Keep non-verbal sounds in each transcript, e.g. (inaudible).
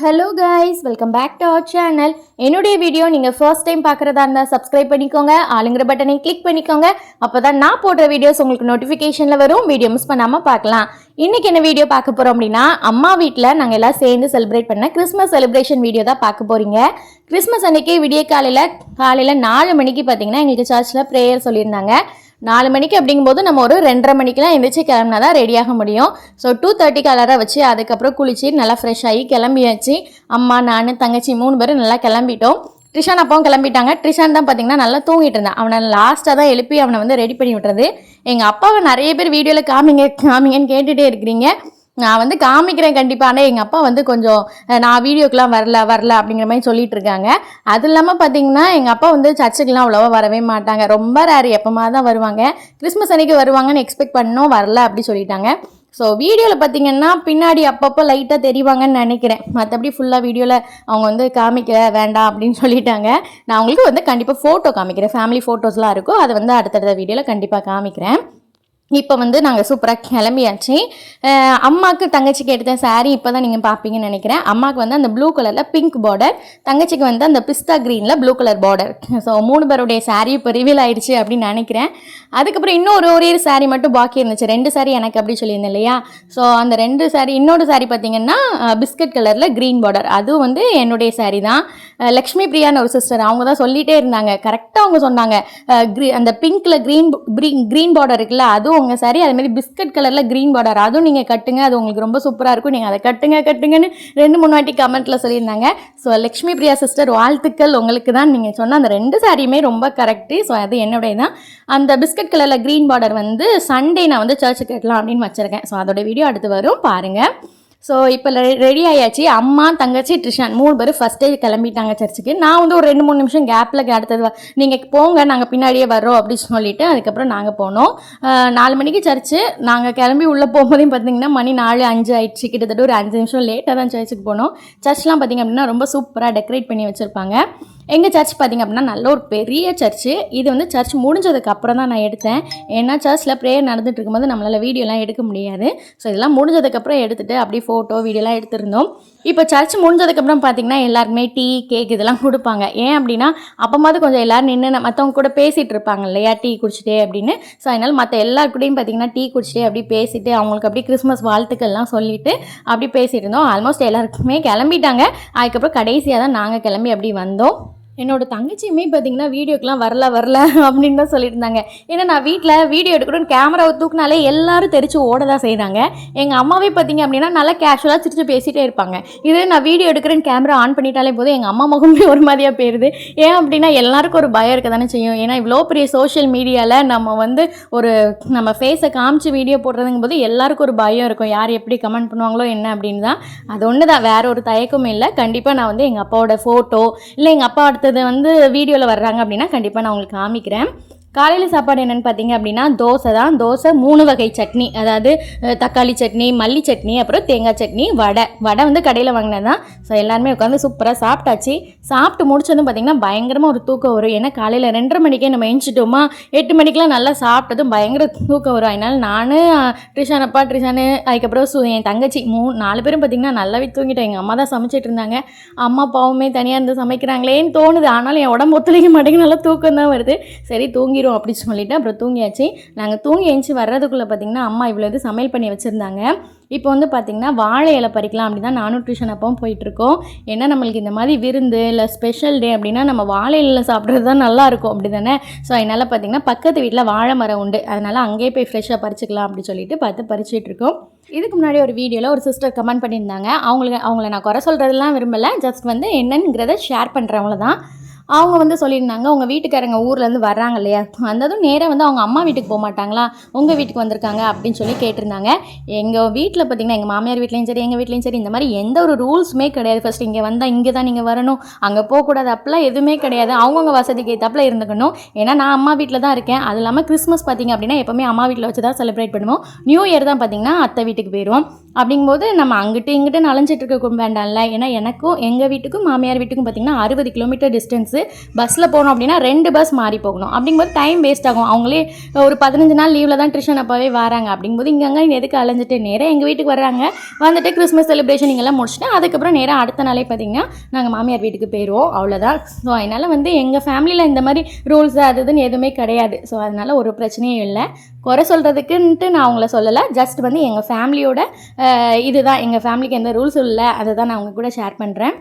Hello guys welcome back to our channel என்னுடைய video நீங்கள் first time பார்க்குறதா இருந்தால் சப்ஸ்கிரைப் பண்ணிக்கோங்க. ஆளுங்கிற பட்டனை கிளிக் பண்ணிக்கோங்க. அப்போ தான் நான் போடுற வீடியோஸ் உங்களுக்கு நோட்டிஃபிகேஷனில் வரும். வீடியோ மிஸ் பண்ணாமல் பார்க்கலாம். இன்றைக்கி என்ன வீடியோ பார்க்க போகிறோம் அப்படின்னா அம்மா வீட்டில் நாங்கள் எல்லாம் சேர்ந்து செலிப்ரேட் பண்ண கிறிஸ்மஸ் செலிப்ரேஷன் வீடியோ தான் பார்க்க போகிறீங்க கிறிஸ்மஸ் அன்றைக்கி விடிய காலையில் காலையில் நாலு மணிக்கு பார்த்தீங்கன்னா எங்களுக்கு சர்ச்சில் ப்ரேயர் சொல்லியிருந்தாங்க. நாலு மணிக்கு அப்படிங்கும்போது நம்ம ஒரு ரெண்டரை மணிக்கெலாம் எழுந்திரிச்சி கிளம்புனா தான் ரெடியாக முடியும். ஸோ டூ தேர்ட்டிக்கு அலாரம் வச்சு அதுக்கப்புறம் குளிச்சு நல்லா ஃப்ரெஷ் ஆகி கிளம்பியாச்சு. அம்மா நான் தங்கச்சி மூணு பேரும் நல்லா கிளம்பிட்டோம். ட்ரிஷான் அப்பாவும் கிளம்பிட்டாங்க. ட்ரிஷான் தான் பார்த்தீங்கன்னா நல்லா தூங்கிட்டு இருந்தான். அவனை லாஸ்ட்டாக தான் எழுப்பி அவனை வந்து ரெடி பண்ணி விட்டுறது. எங்கள் அப்பாவை நிறைய பேர் வீடியோவில் காமிங்க காமிங்கன்னு கேட்டுகிட்டே இருக்கிறீங்க. நான் வந்து காமிக்கிறேன் கண்டிப்பாக ஆனால் எங்கள் அப்பா வந்து கொஞ்சம் நான் வீடியோக்கெலாம் வரல வரல அப்படிங்கிற மாதிரி சொல்லிட்டு இருக்காங்க. அது இல்லாமல் பார்த்தீங்கன்னா எங்கள் அப்பா வந்து சர்ச்சுக்கெலாம் அவ்வளோவா வரவே மாட்டாங்க. ரொம்ப ரேர் எப்போமா தான் வருவாங்க. கிறிஸ்மஸ் அன்னைக்கு வருவாங்கன்னு எக்ஸ்பெக்ட் பண்ணோம் வரல அப்படி சொல்லிட்டாங்க. ஸோ வீடியோவில் பார்த்தீங்கன்னா பின்னாடி அப்பப்போ லைட்டாக தெரிவாங்கன்னு நினைக்கிறேன். மற்றபடி ஃபுல்லாக வீடியோவில் அவங்க வந்து காமிக்க வேண்டாம் அப்படின்னு சொல்லிட்டாங்க. நான் அவங்களுக்கு வந்து கண்டிப்பாக ஃபோட்டோ காமிக்கிறேன். ஃபேமிலி ஃபோட்டோஸ்லாம் இருக்கும். அதை வந்து அடுத்தடுத்த வீடியோவில் கண்டிப்பாக காமிக்கிறேன். இப்போ வந்து நாங்கள் சூப்பராக கிளம்பியாச்சு. அம்மாவுக்கு தங்கச்சிக்கு எடுத்த சாரீ இப்போ தான் நீங்கள் பார்ப்பீங்கன்னு நினைக்கிறேன். அம்மாவுக்கு வந்து அந்த ப்ளூ கலரில் பிங்க் பார்டர் தங்கச்சிக்கு வந்து அந்த பிஸ்தா க்ரீனில் ப்ளூ கலர் பார்டர் ஸோ மூணு பேருடைய சாரீ இப்போ ரிவீல் ஆயிடுச்சு அப்படின்னு நினைக்கிறேன். அதுக்கப்புறம் இன்னொரு ஒரே ஒரு saree மட்டும் பாக்கி இருந்துச்சு. ரெண்டு சாரீ எனக்கு அப்படி சொல்லியிருந்தேன் இல்லையா? ஸோ அந்த ரெண்டு சாரீ இன்னொரு சாரீ பார்த்தீங்கன்னா பிஸ்கட் கலரில் க்ரீன் பார்டர் அதுவும் வந்து என்னுடைய சாரீ தான். லக்ஷ்மி பிரியான்னு ஒரு சிஸ்டர் அவங்க தான் சொல்லிகிட்டே இருந்தாங்க. கரெக்டாக அவங்க சொன்னாங்க. அஹ் அந்த பிங்க்ல க்ரீன் க்ரீன் பார்டர் இருக்குல்ல அதுவும் உங்க saree அதே மாதிரி பிஸ்கட் கலர்ல க்ரீன் பார்டர் அதுவும் நீங்க கட்டுங்க. அது உங்களுக்கு ரொம்ப சூப்பரா இருக்கும். நீங்க அதை கட்டுங்க கட்டுங்கன்னு ரெண்டு மூணு வாட்டி கமெண்ட்ல சொல்லியிருந்தாங்க. ஸோ லக்ஷ்மி பிரியா சிஸ்டர் வாழ்த்துக்கள் உங்களுக்கு தான். நீங்க சொன்ன அந்த ரெண்டு சாரியுமே ரொம்ப கரெக்டு ஸோ அது என்னுடைய தான் அந்த பிஸ்கட் கலர்ல க்ரீன் பார்டர் வந்து சண்டே நான் வந்து சர்ச்சுக்கு கட்டலாம் அப்படின்னு வச்சிருக்கேன். ஸோ அதோட வீடியோ அடுத்து வரும். பாருங்க. ஸோ இப்போ ரெடி ஆயாச்சு. அம்மா தங்கச்சி ட்ரிஷான் மூணு பேரும் ஃபஸ்ட்டே கிளம்பிட்டாங்க சர்ச்சுக்கு. நான் வந்து ஒரு ரெண்டு மூணு நிமிஷம் கேப்பில் அடுத்தது நீங்கள் போங்க நாங்கள் பின்னாடியே வர்றோம் அப்படின்னு சொல்லிட்டு அதுக்கப்புறம் நாங்கள் போனோம். நாலு மணிக்கு சர்ச்சு. நாங்கள் கிளம்பி உள்ளே போகும்போதையும் பார்த்தீங்கன்னா மணி நாலு அஞ்சு ஆயிடுச்சு. கிட்டத்தட்ட ஒரு அஞ்சு நிமிஷம் லேட்டாக தான் சர்ச்சுக்கு போனோம். சர்ச்லாம் பார்த்தீங்க அப்படின்னா ரொம்ப சூப்பராக டெக்கரேட் பண்ணி வச்சுருப்பாங்க. எங்கள் சர்ச் பார்த்தீங்க அப்படின்னா நல்ல ஒரு பெரிய சர்ச்சு இது வந்து சர்ச் முடிஞ்சதுக்கு அப்புறம் தான் நான் எடுத்தேன். ஏன்னா சர்ச்சில் ப்ரேயர் நடந்துட்டு இருக்கும்போது நம்மளால் வீடியோலாம் எடுக்க முடியாது. ஸோ இதெல்லாம் முடிஞ்சதுக்கப்புறம் எடுத்துட்டு அப்படியே ஃபோட்டோ வீடியோலாம் எடுத்திருந்தோம். இப்போ சர்ச் முடிஞ்சதுக்கப்புறம் பார்த்தீங்கன்னா எல்லாருக்குமே டீ கேக் இதெல்லாம் கொடுப்பாங்க. ஏன் அப்படின்னா அப்போமாவது கொஞ்சம் எல்லோரும் நின்று மற்றவங்க கூட பேசிகிட்டு இருப்பாங்க இல்லையா? டீ குடிச்சிட்டே அப்படின்னு. ஸோ அதனால் மற்ற எல்லார் கூடயும் பார்த்தீங்கன்னா டீ குடிச்சிட்டே அப்படி பேசிட்டு அவங்களுக்கு அப்படியே கிறிஸ்மஸ் வாழ்த்துக்கள்லாம் சொல்லிட்டு அப்படி பேசிட்டு இருந்தோம். ஆல்மோஸ்ட் எல்லாருக்குமே கிளம்பிட்டாங்க. அதுக்கப்புறம் கடைசியாக தான் நாங்கள் கிளம்பி அப்படி வந்தோம். என்னோட தங்கச்சியுமே பார்த்தீங்கன்னா வீடியோக்கெலாம் வரல வரல அப்படின்னு தான் சொல்லியிருந்தாங்க. ஏன்னா நான் வீட்டில் வீடியோ எடுக்கணும்னு கேமராவை தூக்குனாலே எல்லாரும் தெரிச்சு ஓட தான் செய்கிறாங்க எங்கள் அம்மாவே பார்த்தீங்க அப்படின்னா நல்லா கேஷுவலாக சிரிச்சு பேசிகிட்டே இருப்பாங்க. இதே நான் வீடியோ எடுக்கிறேன்னு கேமரா ஆன் பண்ணிட்டாலே போதும் எங்கள் அம்மா முகமே ஒரு மாதிரியாக போயிடுது ஏன் அப்படின்னா எல்லாருக்கும் ஒரு பயம் இருக்க தானே செய்யும். ஏன்னா இவ்வளோ பெரிய சோஷியல் மீடியாவில் நம்ம வந்து ஒரு நம்ம ஃபேஸை காமிச்சு வீடியோ போடுறதுங்கும் போது எல்லாருக்கும் ஒரு பயம் இருக்கும். யார் எப்படி கமெண்ட் பண்ணுவாங்களோ என்ன அப்படின்னு தான். அது ஒன்று தான் வேற ஒரு தயக்கமும் இல்லை. கண்டிப்பாக நான் வந்து எங்கள் அப்பாவோட ஃபோட்டோ இல்லை எங்கள் அப்பா அடுத்தது வந்து வீடியோவில் வர்றாங்க அப்படின்னா கண்டிப்பாக நான் உங்களுக்கு காமிக்கிறேன். காலையில் சாப்பாடு என்னென்னு பார்த்தீங்க அப்படின்னா தோசை தான். தோசை மூணு வகை சட்னி. அதாவது தக்காளி சட்னி மல்லி சட்னி அப்புறம் தேங்காய் சட்னி வடை. வடை வந்து கடையில் வாங்கினது தான். ஸோ எல்லாருமே உட்காந்து சூப்பராக சாப்பிட்டாச்சு. சாப்பிட்டு முடிச்சதும் பார்த்தீங்கன்னா பயங்கரமாக ஒரு தூக்கம் வரும். ஏன்னா காலையில் ரெண்டரை மணிக்கே நம்ம எழுந்துட்டோமா எட்டு மணிக்கெலாம் நல்லா சாப்பிட்டதும் பயங்கர தூக்கம் வரும். அதனால நான் ட்ரிஷான் அப்பா ட்ரிஷானு அதுக்கப்புறம் சு என் தங்கச்சி மூணு நாலு பேரும் பார்த்தீங்கன்னா நல்லாவே தூங்கிட்டோம். எங்கள் அம்மா தான் சமைச்சிட்டு இருந்தாங்க. அம்மா பாவமே தனியாக இருந்து சமைக்கிறாங்களேன்னு தோணுது. ஆனாலும் என் உடம்பு ஒத்துழைக்க மாட்டேங்குது. நல்லா தூக்கம் தான் வருது. சரி தூங்கி தூங்கிடும் அப்படின்னு சொல்லிட்டு அப்புறம் தூங்கியாச்சு. நாங்கள் தூங்கி எழுந்து வர்றதுக்குள்ளே பார்த்தீங்கன்னா அம்மா இவ்வளோ இது சமையல் பண்ணி வச்சுருந்தாங்க. இப்போ வந்து பார்த்திங்கன்னா வாழை இலை பறிக்கலாம் அப்படி தான் நானும் டியூஷன் அப்பவும் போயிட்டுருக்கோம். ஏன்னா நம்மளுக்கு இந்த மாதிரி விருந்து இல்லை ஸ்பெஷல் டே அப்படின்னா நம்ம வாழை இலையில் சாப்பிட்றது தான் நல்லா இருக்கும் அப்படி தானே ஸோ அதனால் பார்த்திங்கன்னா பக்கத்து வீட்டில் வாழை மரம் உண்டு. அதனால் அங்கேயே போய் ஃப்ரெஷ்ஷாக பறிச்சிக்கலாம் அப்படின்னு சொல்லிட்டு பார்த்து பறிச்சிட்ருக்கோம் இதுக்கு முன்னாடி ஒரு வீடியோவில் ஒரு சிஸ்டர் கமெண்ட் பண்ணியிருந்தாங்க. அவங்களுக்கு அவங்கள நான் குறை சொல்கிறதெல்லாம் விரும்பலை. ஜஸ்ட் வந்து என்னங்கிறத ஷேர் பண்ணுறவங்கள தான் அவங்க வந்து சொல்லியிருந்தாங்க உங்கள் வீட்டுக்காரங்க ஊர்லேருந்து வர்றாங்க இல்லையா? வந்ததும் நேராக வந்து அவங்க அம்மா வீட்டுக்கு போக மாட்டாங்களா? உங்கள் வீட்டுக்கு வந்திருக்காங்க அப்படின்னு சொல்லி கேட்டிருந்தாங்க. எங்கள் வீட்டில் பார்த்தீங்கன்னா எங்கள் மாமியார் வீட்லேயும் சரி எங்கள் வீட்லேயும் சரி இந்த மாதிரி எந்த ஒரு ரூல்ஸுமே கிடையாது. ஃபஸ்ட் இங்கே வந்தால் இங்கே தான் நீங்கள் வரணும் அங்கே போகக்கூடாது அப்பெல்லாம் எதுவுமே கிடையாது. அவங்கவுங்க வசதிக்கு ஏற்றாப்புல இருந்துக்கணும். ஏன்னா நான் அம்மா வீட்டில் தான் இருக்கேன். அது இல்லாமல் கிறிஸ்மஸ் பார்த்தீங்க அப்படின்னா எப்போவுமே அம்மா வீட்டில் வச்சு தான் செலிப்ரேட் பண்ணுவோம். நியூ இயர் தான் பார்த்தீங்கன்னா அத்தை வீட்டுக்கு போயிடுவோம் அப்படிங்கும்போது நம்ம அங்கிட்டு இங்கிட்டு நலஞ்சிட்டு இருக்க வேண்டாம்ல. ஏன்னா எனக்கும் எங்கள் வீட்டுக்கும் மாமியார் வீட்டுக்கும் பார்த்தீங்கன்னா அறுபது கிலோமீட்டர் டிஸ்டன்ஸு பஸ்ஸு பஸ்ஸில் போனோம் அப்படின்னா ரெண்டு பஸ் மாறி போகணும். அப்படிங்கும்போது டைம் வேஸ்ட் ஆகும். அவங்களே ஒரு பதினஞ்சு நாள் லீவில் தான் ட்ரிஷன் அப்பாவே வராங்க. அப்படிங்கும்போது இங்கங்க எதுக்கு அலைஞ்சிட்டு? நேராக எங்கள் வீட்டுக்கு வர்றாங்க. வந்துட்டு கிறிஸ்மஸ் செலிப்ரேஷன் இங்கெல்லாம் முடிச்சுட்டு அதுக்கப்புறம் நேராக அடுத்த நாளே பார்த்தீங்கன்னா நாங்கள் மாமியார் வீட்டுக்கு போயிடுவோம் அவ்வளோதான் ஸோ அதனால் வந்து எங்கள் ஃபேமிலியில் இந்த மாதிரி ரூல்ஸ் அது இதுன்னு எதுவுமே கிடையாது. ஸோ அதனால் ஒரு பிரச்சனையும் இல்லை. குறை சொல்கிறதுக்குன்ட்டு நான் அவங்கள சொல்லலை. ஜஸ்ட் வந்து எங்கள் ஃபேமிலியோட இதுதான். எங்கள் ஃபேமிலிக்கு எந்த ரூல்ஸும் இல்லை. அதை தான் நான் அவங்க கூட ஷேர் பண்ணுறேன்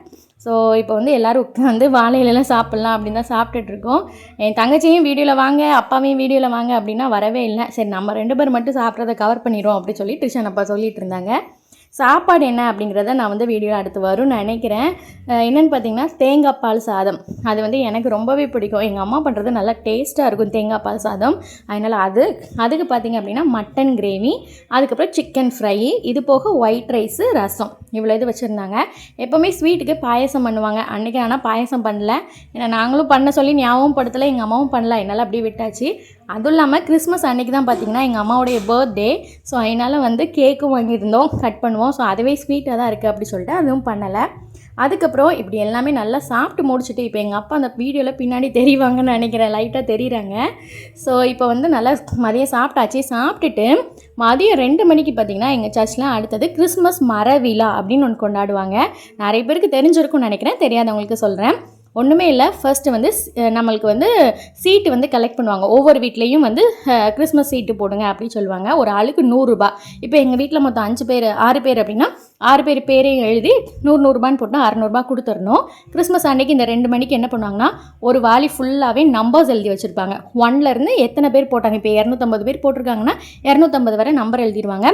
ஸோ இப்போ வந்து எல்லோரும் உட்காந்து வாழையிலலாம் சாப்பிட்லாம் அப்படின்னு தான் சாப்பிட்டுட்ருக்கோம். என் தங்கச்சியும் வீடியோவில் வாங்க அப்பாவையும் வீடியோவில் வாங்க அப்படின்னா வரவே இல்லை. சரி நம்ம ரெண்டு பேர் மட்டும் சாப்பிட்றத கவர் பண்ணிடுவோம் அப்படி சொல்லி ட்ரிஷன் அப்பா சொல்லிட்டு இருந்தாங்க. சாப்பாடு என்ன அப்படிங்கிறத நான் வந்து வீடியோவில் அடுத்து வரும்னு நினைக்கிறேன். என்னென்னு பார்த்தீங்கன்னா தேங்காய் பால் சாதம். அது வந்து எனக்கு ரொம்பவே பிடிக்கும். எங்கள் அம்மா பண்ணுறது நல்லா டேஸ்ட்டாக இருக்கும் தேங்காய் பால் சாதம். அதனால் அது அதுக்கு பார்த்தீங்க அப்படின்னா மட்டன் கிரேவி அதுக்கப்புறம் சிக்கன் ஃப்ரை இது போக ஒயிட் ரைஸு ரசம். இவ்வளோ இது வச்சுருந்தாங்க. எப்போவுமே ஸ்வீட்டுக்கு பாயசம் பண்ணுவாங்க. அன்றைக்கி ஆனால் பாயசம் பண்ணல. ஏன்னா நாங்களும் பண்ண சொல்லி ஞாபகம் படுத்தலை எங்கள் அம்மாவும் பண்ணல. என்னால் அப்படியே விட்டாச்சு. அதுவும் இல்லாமல் கிறிஸ்மஸ் அன்னைக்கு தான் பார்த்தீங்கன்னா எங்கள் அம்மாவுடைய பர்த்டே ஸோ அதனால் வந்து கேக்கும் வாங்கியிருந்தோம். கட் பண்ணுவோம். ஸோ அதுவே ஸ்வீட்டாக தான் இருக்குது அப்படி சொல்லிட்டு அதுவும் பண்ணலை. அதுக்கப்புறம் இப்படி எல்லாமே நல்லா சாப்பிட்டு முடிச்சுட்டு இப்போ எங்கள் அப்பா அந்த வீடியோவில் பின்னாடி தெரிவாங்கன்னு நினைக்கிறேன். லைட்டாக தெரியுறாங்க. ஸோ இப்போ வந்து நல்லா மதியம் சாப்பிட்டாச்சு. சாப்பிட்டுட்டு மதியம் ரெண்டு மணிக்கு பார்த்தீங்கன்னா எங்கள் சர்ச்சில் அடுத்தது கிறிஸ்மஸ் மர விழா அப்படின்னு ஒன்று கொண்டாடுவாங்க. நிறைய பேருக்கு தெரிஞ்சிருக்கும்னு நினைக்கிறேன். தெரியாதவங்களுக்கு சொல்கிறேன் ஒன்றுமே இல்லை. ஃபர்ஸ்ட்டு வந்து நம்மளுக்கு வந்து சீட்டு வந்து கலெக்ட் பண்ணுவாங்க. ஒவ்வொரு வீட்லேயும் வந்து கிறிஸ்மஸ் சீட்டு போடுங்க அப்படின்னு சொல்லுவாங்க. ஒரு ஆளுக்கு நூறுரூபா இப்போ எங்கள் வீட்டில் மொத்தம் அஞ்சு பேர் ஆறு பேர் அப்படின்னா ஆறு பேர் பேரையும் எழுதி நூறு நூறுரூபான்னு போட்டு அறநூறுபா கொடுத்துடணும். கிறிஸ்மஸ் அன்னைக்கு இந்த ரெண்டு மணிக்கு என்ன பண்ணுவாங்கன்னா ஒரு வாலி ஃபுல்லாகவே நம்பர்ஸ் எழுதி வச்சுருப்பாங்க. ஒன்லேருந்து எத்தனை பேர் போட்டாங்க? இப்போ இரநூத்தம்பது பேர் போட்டிருக்காங்கன்னா இரநூத்தம்பது வரை நம்பர் எழுதிடுவாங்க.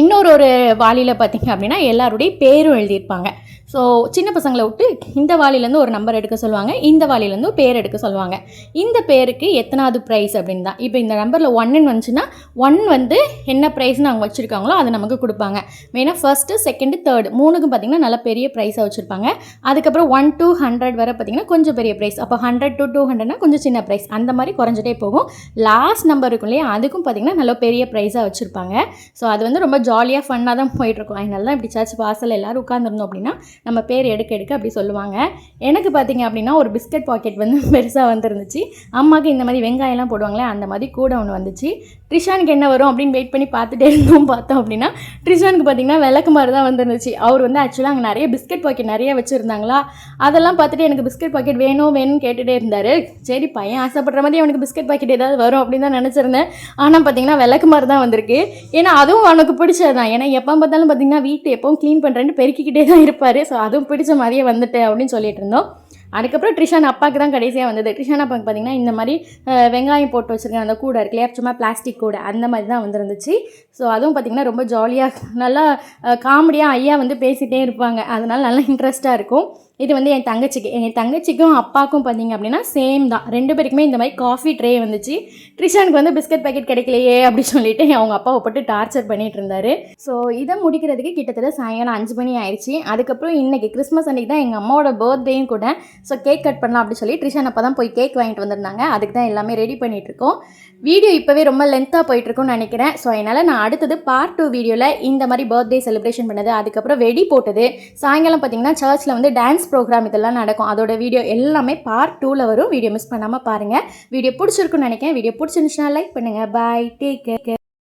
இன்னொரு ஒரு வாளியில் பார்த்தீங்க அப்படின்னா எல்லாருடைய பேரும் எழுதியிருப்பாங்க. ஸோ சின்ன பசங்களை விட்டு இந்த வாலிலேருந்து ஒரு நம்பர் எடுக்க சொல்லுவாங்க. இந்த வாலிலேருந்து பேர் எடுக்க சொல்லுவாங்க. இந்த பேருக்கு எத்தனாவது ப்ரைஸ் அப்படின்னு தான். இப்போ இந்த நம்பரில் ஒன்றுன்னு வந்துச்சுன்னா ஒன் வந்து என்ன ப்ரைஸ்னு அவங்க வச்சுருக்காங்களோ அதை நமக்கு கொடுப்பாங்க. மெயினாக ஃபர்ஸ்ட்டு செகண்டு தேர்டு மூணுக்கும் பார்த்திங்கன்னா நல்ல பெரிய ப்ரைஸாக வச்சுருப்பாங்க. அதுக்கப்புறம் ஒன் டூ ஹண்ட்ரட் வரை பார்த்திங்கன்னா கொஞ்சம் பெரிய ப்ரைஸ் அப்போ ஹண்ட்ரட் டு டூ ஹண்ட்ரட்னா கொஞ்சம் சின்ன ப்ரைஸ் அந்த மாதிரி குறைஞ்சிட்டே போகும். லாஸ்ட் நம்பர் இருக்கும் இல்லையா? அதுக்கும் பார்த்தீங்கன்னா நல்ல பெரிய ப்ரைஸாக வச்சுருப்பாங்க. ஸோ அது வந்து ரொம்ப ஜாலியாக ஃபன்னாக தான் போயிட்டுருக்கும். அதனால தான் இப்படி சர்ச் வாசல் எல்லோரும் உட்காந்துருந்தோம் அப்படின்னா நம்ம பேர் எடுக்க எடுக்க அப்படி சொல்லுவாங்க. எனக்கு பார்த்தீங்க அப்படின்னா ஒரு பிஸ்கட் பாக்கெட் வந்து (laughs) பெருசாக வந்துருந்துச்சு. அம்மாவுக்கு இந்த மாதிரி வெங்காயம்லாம் போடுவாங்களே அந்த மாதிரி கூட ஒன்று வந்துச்சு. ட்ரிஷானுக்கு என்ன வரும் அப்படின்னு வெயிட் பண்ணி பார்த்துட்டே இருந்தோம் பார்த்தோம் அப்படின்னா ட்ரிஷானுக்கு பார்த்தீங்கன்னா விளக்கு மாதிரி தான் வந்துருந்துச்சு. அவர் வந்து ஆக்சுவலாக அங்கே நிறைய பிஸ்கட் பாக்கெட் நிறைய வச்சுருந்தாங்களா? அதெல்லாம் பார்த்துட்டு எனக்கு பிஸ்கட் பாக்கெட் வேணும் வேணும்னு கேட்டுகிட்டே இருந்தார். சரி பையன் ஆசைப்படுற மாதிரி அவனுக்கு பிஸ்கட் பாக்கெட் ஏதாவது வரும் அப்படின்னு தான் நினச்சிருந்தேன். ஆனால் பார்த்தீங்கன்னா விளக்கு மாதிரி தான் வந்திருக்கு. ஏன்னா அதுவும் அவனுக்கு பிடிச்சது தான். ஏன்னா எப்போ பார்த்தாலும் பார்த்தீங்கன்னா வீட்டு எப்பவும் க்ளீன் பண்ணுறேன்னு பெருக்கிக்கிட்டே தான் இருப்பார். ஸோ அதுவும் பிடிச்ச மாதிரியே வந்துட்டு அப்படின்னு சொல்லிட்டு இருந்தோம். அதுக்கப்புறம் ட்ரிஷான் அப்பாவுக்கு தான் கடைசியாக வந்தது. ட்ரிஷான் அப்பாவுக்கு பார்த்தீங்கன்னா இந்த மாதிரி வெங்காயம் போட்டு வச்சுருக்க அந்த கூடை இருக்கு இல்லையா? சும்மா பிளாஸ்டிக் கூடை. அந்த மாதிரி தான் வந்துருந்துச்சு. ஸோ அதுவும் பார்த்தீங்கன்னா ரொம்ப ஜாலியாக நல்லா காமெடியாக ஐயா வந்து பேசிகிட்டே இருப்பாங்க. அதனால நல்லா இன்ட்ரெஸ்ட்டாக இருக்கும். இது வந்து என் தங்கச்சிக்கு. என் தங்கச்சிக்கும் அப்பாவுக்கும் பார்த்தீங்க அப்படின்னா சேம் தான். ரெண்டு பேருக்குமே இந்த மாதிரி காஃபி ட்ரே வந்துச்சு. ட்ரிஷானுக்கு வந்து பிஸ்கட் பாக்கெட் கிடைக்கலையே அப்படின்னு சொல்லிட்டு அவங்க அப்பாவை போட்டு டார்ச்சர் பண்ணிட்டு இருந்தாரு. ஸோ இதை முடிக்கிறதுக்கு கிட்டத்தட்ட சாயங்காலம் அஞ்சு மணி ஆயிடுச்சு. அதுக்கப்புறம் இன்னைக்கு கிறிஸ்மஸ் அன்னைக்கு தான் எங்கள் அம்மாவோட பர்த்டேயும் கூட. ஸோ கேக் கட் பண்ணலாம் அப்படின்னு சொல்லி ட்ரிஷான் அப்போ தான் போய் கேக் வாங்கிட்டு வந்திருந்தாங்க. அதுக்கு தான் எல்லாமே ரெடி பண்ணிட்டு இருக்கோம். வீடியோ இப்போவே ரொம்ப லென்த்தாக போயிட்டுருக்கும்னு நினைக்கிறேன். ஸோ அதனால் நான் அடுத்தது பார்ட் டூ வீடியோவில் இந்த மாதிரி பர்த்டே செலிப்ரேஷன் பண்ணது அதுக்கப்புறம் வெடி போட்டது. சாயங்காலம் பார்த்தீங்கன்னா சர்ச்சில் வந்து டான்ஸ் ப்ரோக்ராம் இதெல்லாம் நடக்கும். அதோட வீடியோ எல்லாமே பார்ட் டூவில் வரும். வீடியோ மிஸ் பண்ணாமல் பாருங்கள் வீடியோ பிடிச்சிருக்குன்னு நினைக்கிறேன். வீடியோ பிடிச்சிருந்துச்சுன்னா லைக் பண்ணுங்கள் பாய் டேக் கேர்